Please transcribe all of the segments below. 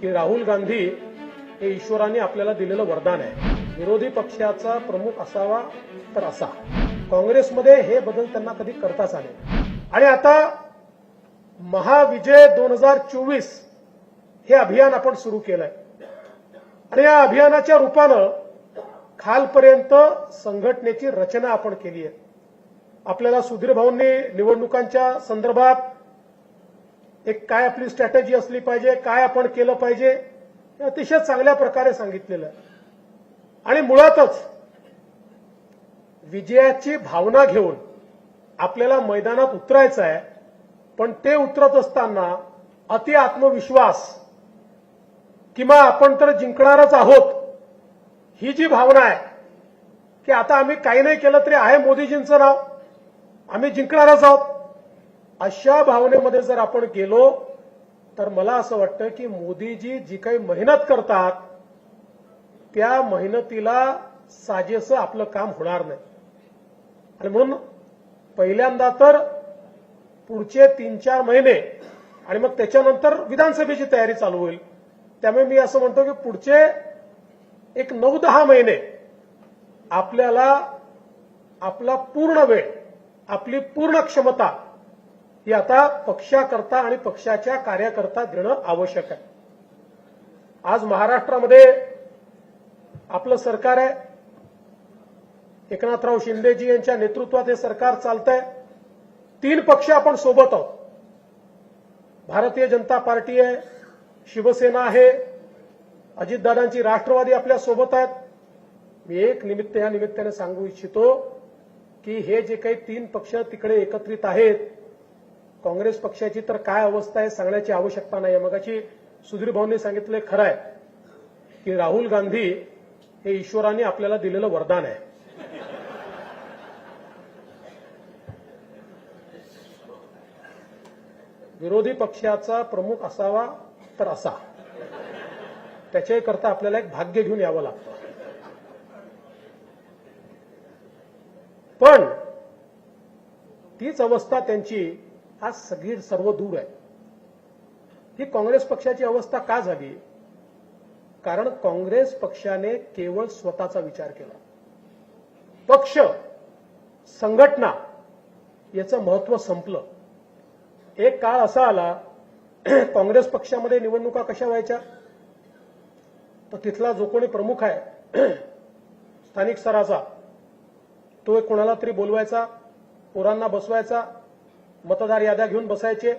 की राहुल गांधी हे ईश्वराने आपल्याला दिलेलं वरदान आहे. विरोधी पक्षाचा प्रमुख असावा तर असा. काँग्रेसमध्ये हे बदल त्यांना कधी करताच आले आणि आता महाविजय दोन हजार चोवीस हे अभियान आपण सुरू केलंय. आणि या अभियानाच्या रूपानं खालपर्यंत संघटनेची रचना आपण केली आहे. आपल्याला सुधीर भाऊंनी निवडणुकांच्या संदर्भात एक काय आपली स्ट्रॅटेजी असली पाहिजे काय आपण केलं पाहिजे हे अतिशय चांगल्या प्रकारे सांगितलेलं. आहे आणि मुळातच विजयाची भावना घेऊन आपल्याला मैदानात उतरायचं आहे पण ते उतरत असताना अति आत्मविश्वास किंवा आपण तर जिंकणारच आहोत ही जी भावना आहे की आता आम्ही काही नाही केलं तरी आहे मोदीजींचं नाव आम्ही जिंकणारच आहोत. अशा भावनेमध्ये जर आपण गेलो तर मला असं वाटतं की मोदीजी जी काही मेहनत करतात त्या मेहनतीला साजेसं आपलं काम होणार नाही. आणि म्हणून पहिल्यांदा तर पुढचे तीन चार महिने आणि मग त्याच्यानंतर विधानसभेची तयारी चालू होईल. त्यामुळे मी असं म्हणतो की पुढचे एक नऊ दहा महिने आपल्याला आपला पूर्ण वेळ आपली पूर्ण क्षमता ही आता पक्षाकरता आणि पक्षाच्या कार्यकर्ता देणं आवश्यक आहे. आज महाराष्ट्रामध्ये आपलं सरकार आहे. एकनाथराव शिंदेजी यांच्या नेतृत्वात हे सरकार चालत आहे तीन पक्ष आपण सोबत आहोत. भारतीय जनता पार्टी आहे शिवसेना आहे अजितदादांची राष्ट्रवादी आपल्यासोबत आहेत. मी एक निमित्त या निमित्ताने सांगू इच्छितो की हे जे काही तीन पक्ष तिकडे एकत्रित आहेत काँग्रेस पक्षाची तर काय अवस्था आहे सांगण्याची आवश्यकता नाही मगाची सुधीर भाऊंनी सांगितले खरं आहे की राहुल गांधी हे ईश्वराने आपल्याला दिलेलं वरदान आहे. विरोधी पक्षाचा प्रमुख असावा तर असा. त्याच्याकरता आपल्याला एक भाग्य घेऊन यावं लागतं. पण तीच अवस्था त्यांची हा सगळी सर्व दूर आहे. ही काँग्रेस पक्षाची अवस्था का झाली? कारण काँग्रेस पक्षाने केवळ स्वतःचा विचार केला. पक्ष संघटना याचं महत्त्व संपलं. एक काळ असा आला काँग्रेस पक्षामध्ये निवडणुका कशा व्हायच्या? तर तिथला जो कोणी प्रमुख आहे स्थानिक स्तराचा तो एक कोणाला तरी बोलवायचा पोरांना बसवायचा मतदार याद्या घेऊन बसायचे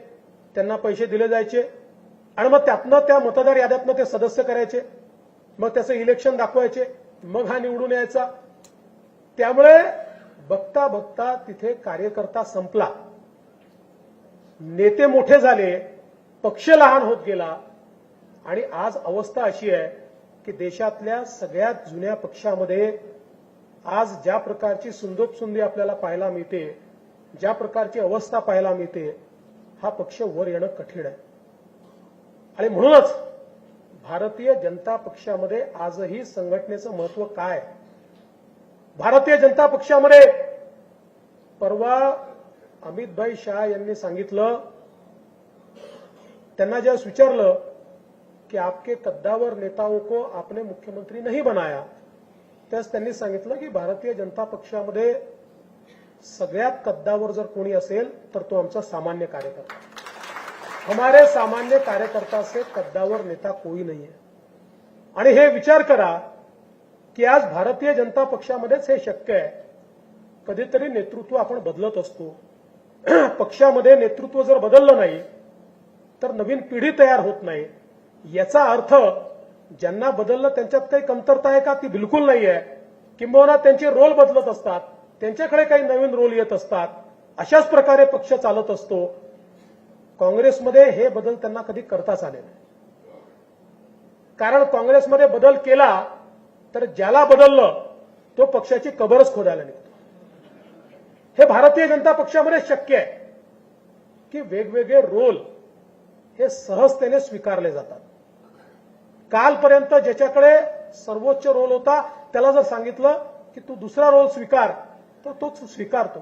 त्यांना पैसे दिले जायचे आणि मग त्यातनं त्या मतदार याद्यातनं ते सदस्य करायचे. मग त्याचं इलेक्शन दाखवायचे मग हा निवडून यायचा. त्यामुळे बघता बघता तिथे कार्यकर्ता संपला. नेते मोठे झाले पक्ष लहान होत गेला आणि आज अवस्था अशी आहे की देशातल्या सगळ्यात जुन्या पक्षामध्ये आज ज्या प्रकारची सुंदोपसुंदी आपल्याला पाहायला मिळते ज्या प्रकारची अवस्था पाहायला मिळते हा पक्ष वर येणं कठीण आहे. आणि म्हणूनच भारतीय जनता पक्षामध्ये आजही संघटनेचं महत्त्व काय? भारतीय जनता पक्षामध्ये परवा अमितभाई शाह यांनी सांगितलं त्यांना ज्यावेळेस विचारलं की आपके कद्दावर नेताओं को आपने मुख्यमंत्री नहीं बनाया त्यास त्यांनी सांगितलं की भारतीय जनता पक्षामध्ये सगळ्यात कद्दावर जर कोणी असेल तर तो आमचा सामान्य कार्यकर्ता. हमारे सामान्य कार्यकर्ता से कद्दावर नेता कोई नाही आहे आणि हे विचार करा की आज भारतीय जनता पक्षामध्येच हे शक्य आहे. कधीतरी नेतृत्व आपण बदलत असतो. पक्षामध्ये नेतृत्व जर बदललं नाही तर नवीन पिढी तयार होत नाही. याचा अर्थ ज्यांना बदललं त्यांच्यात काही कमतरता आहे का ती बिलकुल नाही आहे किंबहुना त्यांचे रोल बदलत असतात. त्यांच्याकडे काही नवीन रोल येत असतात अशाच प्रकारे पक्ष चालत असतो. काँग्रेसमध्ये हे बदल त्यांना कधी करताच आले नाही. कारण काँग्रेसमध्ये बदल केला तर ज्याला बदललं तो पक्षाची कबरच खोदायला निघतो. हे भारतीय जनता पक्षामध्ये शक्य आहे की वेगवेगळे रोल हे सहजतेने स्वीकारले जातात. कालपर्यंत ज्याच्याकडे सर्वोच्च रोल होता त्याला जर सांगितलं की तू दुसरा रोल स्वीकार तर तोच स्वीकारतो.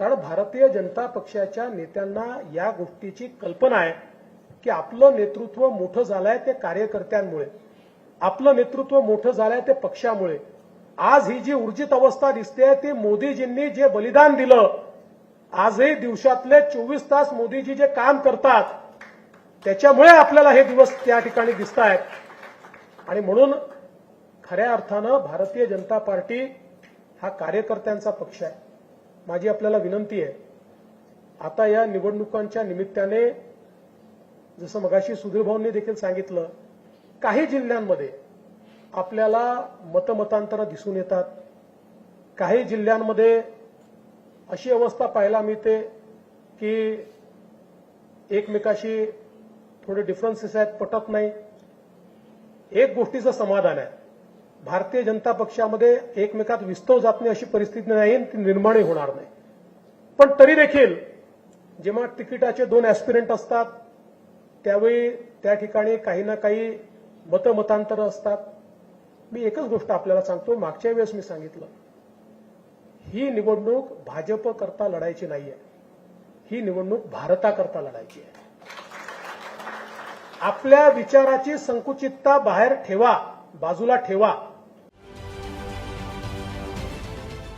कारण भारतीय जनता पक्षाच्या नेत्यांना या गोष्टीची कल्पना आहे की आपलं नेतृत्व मोठं झालंय ते कार्यकर्त्यांमुळे आपलं नेतृत्व मोठं झालंय ते पक्षामुळे. आज ही जी ऊर्जित अवस्था दिसते ती मोदीजींनी जे बलिदान दिलं आजही दिवसातले चोवीस तास मोदीजी जे काम करतात त्याच्यामुळे आपल्याला हे दिवस त्या ठिकाणी दिसत आहेत आणि म्हणून खऱ्या अर्थानं भारतीय जनता पार्टी हा कार्यकर्त्यांचा पक्ष आहे. माझी आपल्याला विनंती आहे. आता या निवडणुकांच्या निमित्ताने जसं मगाशी सुधीर भाऊंनी देखील सांगितलं काही जिल्ह्यांमध्ये आपल्याला मतमतांतरं दिसून येतात. काही जिल्ह्यांमध्ये अशी अवस्था पाहायला मिळते की एकमेकाशी थोडे डिफरन्सेस आहेत पटत नाही. एक गोष्टीचं समाधान आहे. भारतीय जनता पक्षामध्ये एकमेकात विस्तव जात नाही अशी परिस्थिती नाही आणि ती निर्माणही होणार नाही. पण तरी देखील जेव्हा तिकिटाचे दोन ऍस्पिरंट असतात त्यावेळी त्या ठिकाणी काही ना काही मतमतांतर असतात. मी एकच गोष्ट आपल्याला सांगतो मागच्या वेळेस मी सांगितलं ही निवडणूक भाजप करता लढायची नाहीये. ही निवडणूक भारताकरता लढायची आहे. आपल्या विचाराची संकुचितता बाहेर ठेवा बाजूला ठेवा.